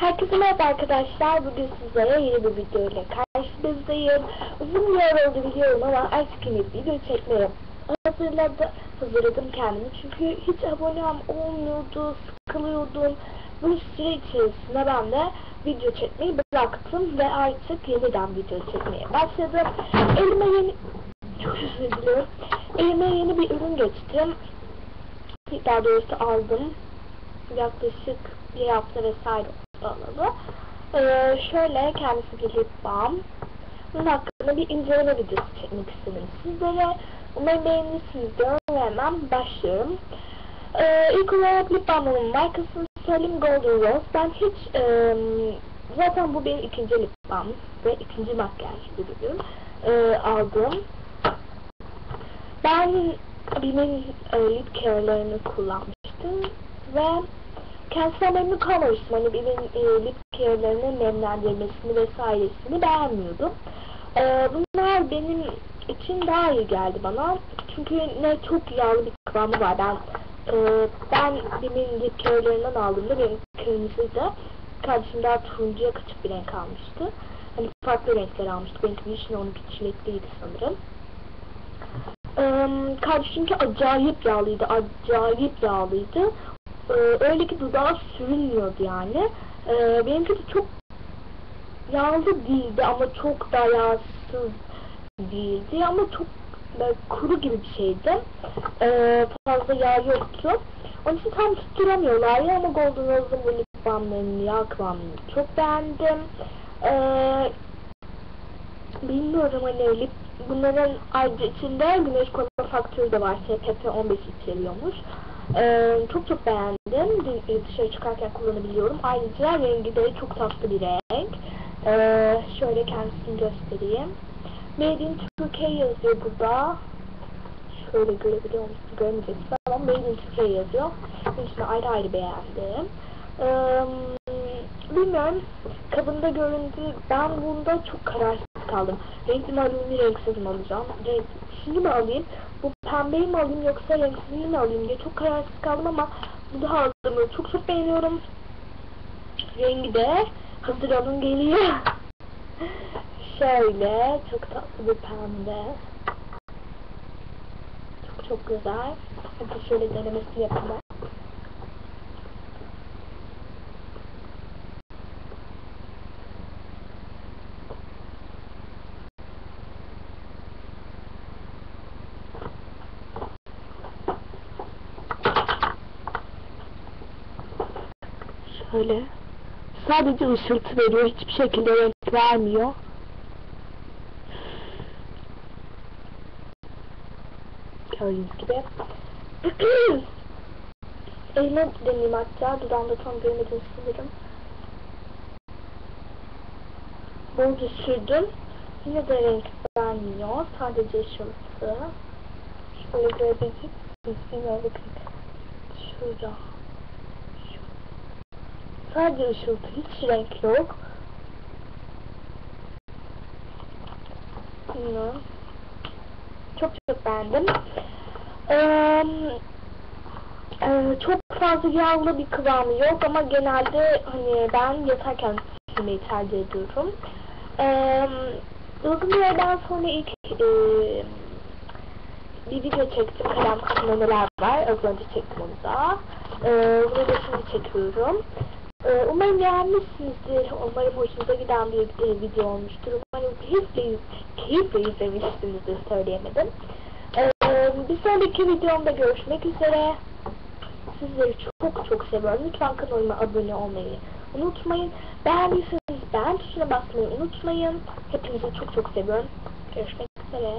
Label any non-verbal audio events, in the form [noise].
Herkese merhaba arkadaşlar. Bugün sizlere yeni bir video ile karşınızdayım. Uzun bir yer oldu biliyorum ama artık yine video çekmeye hazırladı, hazırladım kendimi. Çünkü hiç abonem olmuyordu, sıkılıyordum. Bu süre içerisinde ben de video çekmeyi bıraktım ve artık yeniden video çekmeye başladım. Elime yeni... Çok özür diliyorum. Elime yeni bir ürün geçtim. Daha doğrusu aldım. Yaklaşık bir hafta vesaire alalı. Ee, şöyle kendisi bir lip balm. Bunun hakkında bir inceleme videosu çekmek istedim sizlere. Umarım beğenirsiniz diyorum ve hemen başlıyorum. Ee, ilk olarak lip balmımın markasını söyleyeyim Golden Rose. Ben hiç e, zaten bu benim ikinci lip balm ve ikinci makyaj ürünüm e, aldım. Ben Bim'in e, lip care'larını kullanmıştım ve kendisinden memnun kalmamıştım. Hani Bim'in e, lip care'larının nemlendirmesini vesairesini beğenmiyordum. E, bunlar benim için daha iyi geldi bana. Çünkü ne çok yağlı bir kıvamı var. Ben e, ben Bim'in lip care'larından aldığımda benim kırmızıydı. Kardeşim daha turuncuya kaçık bir renk almıştı. Hani farklı renkler almıştı. Benimki vişne, onunki çilekliydi sanırım. Ee, kardeşimki acayip yağlıydı, acayip yağlıydı. Ee, öyle ki dudağı sürünmüyordu yani. Ee, benimki de çok yağlı değildi ama çok da yağsız değildi ama çok böyle kuru gibi bir şeydi. Ee, fazla yağ yoktu. Onun için tam tutturamıyorlar ya ama Golden Rose'un bu lip balmlarının yağ kıvamını çok beğendim. Ee, bilmiyorum hani lip bunların ayrıca içinde güneş koruma faktörü de var. SPF 15 içeriyormuş. Ee, çok çok beğendim. Dışarı çıkarken kullanabiliyorum. Ayrıca rengi de çok tatlı bir renk. Ee, şöyle kendisini göstereyim. Made in Turkey yazıyor burada. Şöyle görebiliyor musunuz? Görmeyeceksiniz ama Made in Turkey yazıyor. İçin ayrı ayrı beğendim. Ee, bilmiyorum. Kabında göründü. Ben bunda çok kararsız kaldım. Renkli mi alayım, renksiz mi alacağım? Renk, şimdi mi alayım? Bu pembeyi mi alayım yoksa renksizini mi alayım diye çok kararsız kaldım ama bu da aldığımı çok çok beğeniyorum. Rengi de hazır alın geliyor. [laughs] Şöyle çok tatlı bir pembe. Çok çok güzel. Hadi şöyle denemesini yapalım. Şöyle. Sadece ışıltı veriyor. Hiçbir şekilde renk vermiyor. Gördüğünüz gibi. [clears throat] Elime deneyim hatta. Dudağımda tam görmedim sanırım. Bolca sürdüm. Yine de renk vermiyor. Sadece ışıltı. Şöyle görebilecek misiniz? Bakın. Şurada. Sadece ışıltı, hiç renk yok. Bilmiyorum. Çok çok beğendim. Ee, e, çok fazla yağlı bir kıvamı yok ama genelde hani ben yatarken silmeyi tercih ediyorum. Ee, yerden sonra ilk e, bir video çektim. Kalem kısmında neler var. Az önce çektim onu da. Ee, bunu da şimdi çekiyorum. Ee, umarım beğenmişsinizdir. Umarım hoşunuza giden bir e, video olmuştur. Umarım keyifle, keyifle izlemişsinizdir söyleyemedim. Ee, bir sonraki videomda görüşmek üzere. Sizleri çok çok seviyorum. Lütfen kanalıma abone olmayı unutmayın. Beğendiyseniz beğen tuşuna basmayı unutmayın. Hepinizi çok çok seviyorum. Görüşmek üzere.